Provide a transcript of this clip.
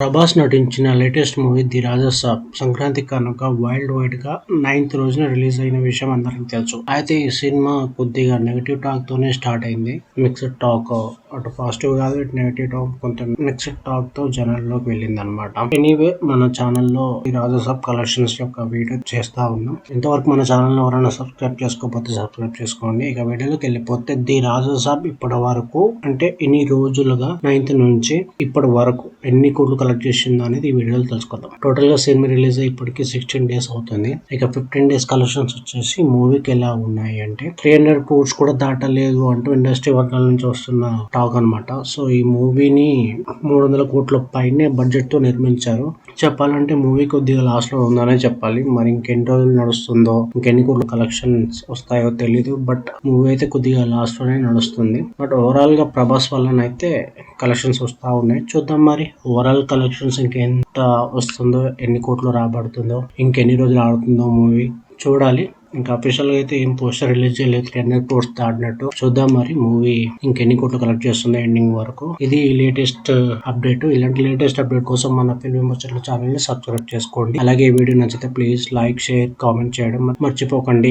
ప్రభాస్ నటించిన latest movie the Rajasaab Sankranti కనుక wild వైడ్గా నైన్త్ రోజున రిలీజ్ అయిన విషయం అందరికి తెలుసు. అయితే ఈ సినిమా కొద్దిగా నెగటివ్ టాక్ తోనే స్టార్ట్ అయింది. మిక్స్డ్ టాక్ అటు పాజిటివ్ కాదు ఇటు నెగిటివ్ టాక్ కొంత మిక్స్డ్ టాక్తో జనాల్లోకి వెళ్ళింది అనమాట ఎనీవే మన ఛానల్లో ఈ రాజసాబ్ కలెక్షన్స్ యొక్క వీడియో చేస్తా ఉన్నాం. ఇంతవరకు మన ఛానల్ ఎవరైనా సబ్స్క్రైబ్ చేసుకోకపోతే సబ్స్క్రైబ్ చేసుకోండి. ఇక వీడియోలోకి వెళ్ళిపోతే ది రాజసాబ్ ఇప్పటి వరకు అంటే ఇన్ని రోజులుగా నైన్త్ నుంచి ఇప్పటి వరకు ఎన్ని కోట్లు కలెక్ట్ చేసిందో అనేది ఈ వీడియోలో తెలుసుకుందాం. టోటల్గా సినిమా రిలీజ్ అయ్యి ఇప్పటికి సిక్స్టీన్ డేస్ అవుతుంది. ఇక ఫిఫ్టీన్ డేస్ కలెక్షన్స్ వచ్చేసి మూవీకి ఎలా ఉన్నాయి అంటే త్రీ హండ్రెడ్ క్రోర్స్ కూడా దాటలేదు అంటూ ఇండస్ట్రీ వర్గాల నుంచి వస్తున్న టాక్ అన్నమాట. సో ఈ మూవీని మూడు వందల కోట్ల పైనే బడ్జెట్తో నిర్మించారు. చెప్పాలంటే మూవీ కొద్దిగా లాస్ట్లో ఉందనే చెప్పాలి. మరి ఇంకెన్ని రోజులు నడుస్తుందో ఇంకెన్ని కోట్ల కలెక్షన్స్ వస్తాయో తెలీదు. బట్ మూవీ అయితే కొద్దిగా లాస్ట్లోనే నడుస్తుంది. బట్ ఓవరాల్గా ప్రభాస్ వల్లనైతే అయితే కలెక్షన్స్ వస్తా ఉన్నాయి. చూద్దాం మరి ఓవరాల్ కలెక్షన్స్ ఇంకెంత వస్తుందో ఎన్ని కోట్లు రాబడుతుందో ఇంకెన్ని రోజులు ఆడుతుందో మూవీ చూడాలి. ఇంకా అఫీషియల్గా అయితే ఏం పోస్టర్ రిలీజ్ చేయలేదు. త్రీ హండ్రెడ్ క్రోర్స్ దాటినట్టు చూద్దాం మరి మూవీ ఇంకెన్ని కోట్లు కలెక్ట్ చేస్తుందో ఎండింగ్ వరకు. ఇది లేటెస్ట్ అప్డేట్ uh, ఇలాంటి లేటెస్ట్ అప్డేట్ కోసం మన ఫిల్మ్ ముచ్చట్ల ఛానల్ని సబ్స్క్రైబ్ చేసుకోండి. అలాగే ఈ వీడియో నచ్చితే ప్లీజ్ లైక్ షేర్ కామెంట్ చేయడం మర్చిపోకండి.